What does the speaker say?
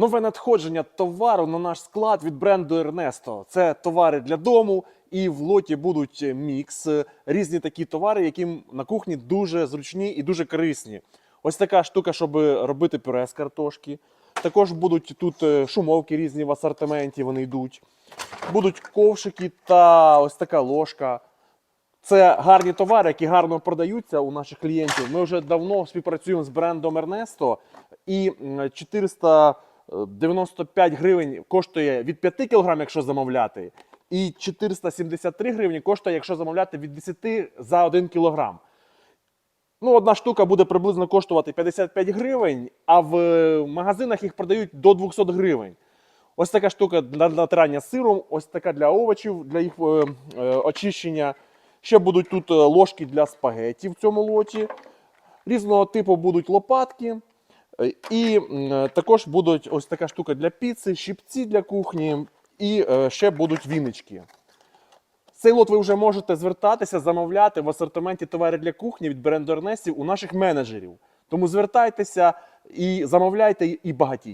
Нове надходження товару на наш склад від бренду Ернесто. Це товари для дому, і в лоті будуть мікс, е, різні такі товари, які на кухні дуже зручні і дуже корисні. Ось така штука, щоб робити пюре з картошки. Також будуть тут е, шумовки різні в асортименті, вони йдуть. Будуть ковшики та ось така ложка. Це гарні товари, які гарно продаються у наших клієнтів. Ми вже давно співпрацюємо з брендом Ернесто і 400. 95 гривень коштує від 5 кг, якщо замовляти, і 473 гривні коштує, якщо замовляти від 10 за 1 кг. Ну, одна штука буде приблизно коштувати 55 гривень, а в е, магазинах їх продають до 200 гривень. Ось така штука для натирання сиром, ось така для овочів, для їх е, е, очищення. Ще будуть тут е, ложки для спагеті в цьому лоті. Різного типу будуть лопатки. І е, також будуть ось така штука для піци, щипці для кухні, і е, ще будуть вінички. Цей лот ви вже можете звертатися, замовляти в асортименті товари для кухні від бренду Ернестів у наших менеджерів. Тому звертайтеся і замовляйте і багатійте.